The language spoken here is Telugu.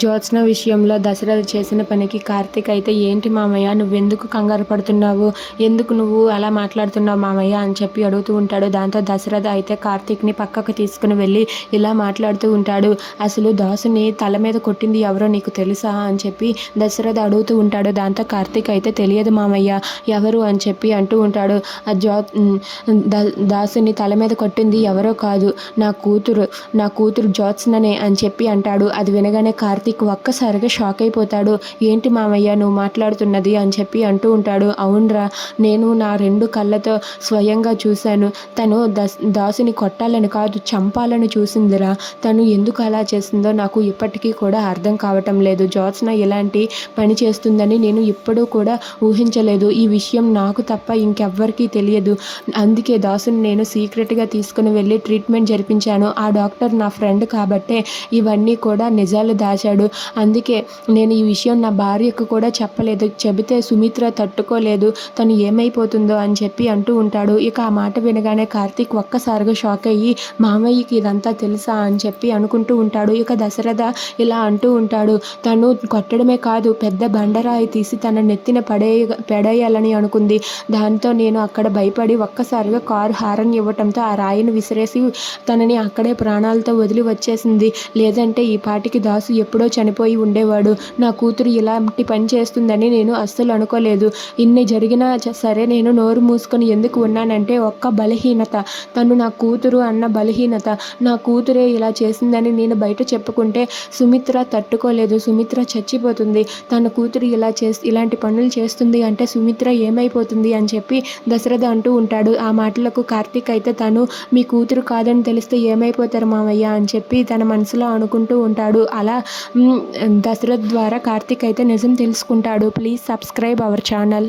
జ్యోత్స్న విషయంలో దశరథ చేసిన పనికి కార్తీక్ అయితే ఏంటి మామయ్య నువ్వెందుకు కంగారు పడుతున్నావు? ఎందుకు నువ్వు అలా మాట్లాడుతున్నావు మామయ్య? అని చెప్పి అడుగుతూ ఉంటాడు. దాంతో దశరథ అయితే కార్తీక్ని పక్కకు తీసుకుని వెళ్ళి ఇలా మాట్లాడుతూ ఉంటాడు. అసలు దాసుని తల మీద కొట్టింది ఎవరో నీకు తెలుసా? అని చెప్పి దశరథ అడుగుతూ ఉంటాడు. దాంతో కార్తీక్ అయితే తెలియదు మామయ్య ఎవరు? అని చెప్పి అంటూ ఉంటాడు. ఆ జ్యో దాసుని తల మీద కొట్టింది ఎవరో కాదు. నా కూతురు నా కూతురు జ్యోత్స్ననే అని చెప్పి అంటాడు. అది వినగానే కార్తీక్ ఒక్కసారిగా షాక్ అయిపోతాడు. ఏంటి మామయ్య నువ్వు మాట్లాడుతున్నది? అని చెప్పి అంటూ ఉంటాడు. అవునరా నేను నా రెండు కళ్ళతో స్వయంగా చూశాను. తను దస్ దాసుని కొట్టాలని కాదు చంపాలని చూసిందిరా. తను ఎందుకు అలా చేసిందో నాకు ఇప్పటికీ కూడా అర్థం కావటం లేదు. జ్యోత్స్న ఇలాంటి పని చేస్తుందని నేను ఇప్పుడు కూడా ఊహించలేదు. ఈ విషయం నాకు తప్ప ఇంకెవ్వరికీ తెలియదు. అందుకే దాసుని నేను సీక్రెట్గా తీసుకుని వెళ్ళి ట్రీట్మెంట్ జరిపించాను. ఆ డాక్టర్ నా ఫ్రెండ్ కాబట్టే ఇవన్నీ కూడా నిజాలు దాచాడు. అందుకే నేను ఈ విషయం నా భార్యకు కూడా చెప్పలేదు. చెబితే సుమిత్ర తట్టుకోలేదు. తను ఏమైపోతుందో అని చెప్పి అంటూ ఉంటాడు. ఇక ఆ మాట వినగానే కార్తీక్ ఒక్కసారిగా షాక్ అయ్యి మామయ్యకి ఇదంతా తెలుసా? అని చెప్పి అనుకుంటూ ఉంటాడు. ఇక దశరథ ఇలా అంటూ ఉంటాడు తను కొట్టడమే కాదు పెద్ద బండరాయి తీసి తన నెత్తిన పడే పడేయాలని అనుకుంది. దాంతో నేను అక్కడ భయపడి ఒక్కసారిగా కారు హారన్ ఇవ్వటంతో ఆ రాయిని విసిరేసి తనని అక్కడే ప్రాణాలతో వదిలి వచ్చేసింది. లేదంటే ఈ పాటికి దాసు ఎప్పుడు చనిపోయి ఉండేవాడు. నా కూతురు ఇలాంటి పని చేస్తుందని నేను అస్సలు అనుకోలేదు. ఇన్ని జరిగినా సరే నేను నోరు మూసుకొని ఎందుకు ఉన్నానంటే ఒక్క బలహీనత. తను నా కూతురు అన్న బలహీనత. నా కూతురే ఇలా చేసిందని నేను బయట చెప్పుకుంటే సుమిత్ర తట్టుకోలేదు. సుమిత్ర చచ్చిపోతుంది. తన కూతురు ఇలా చేసి ఇలాంటి పనులు చేస్తుంది అంటే సుమిత్ర ఏమైపోతుంది అని చెప్పి దశరథ అంటూ ఉంటాడు. ఆ మాటలకు కార్తీక్ అయితే తను మీ కూతురు కాదని తెలిస్తే ఏమైపోతారు మామయ్య అని చెప్పి తన మనసులో అనుకుంటూ ఉంటాడు. అలా దశరథ్ ద్వారా కార్తీక్ అయితే నిజం తెలుసుకుంటాడు. Please subscribe our channel.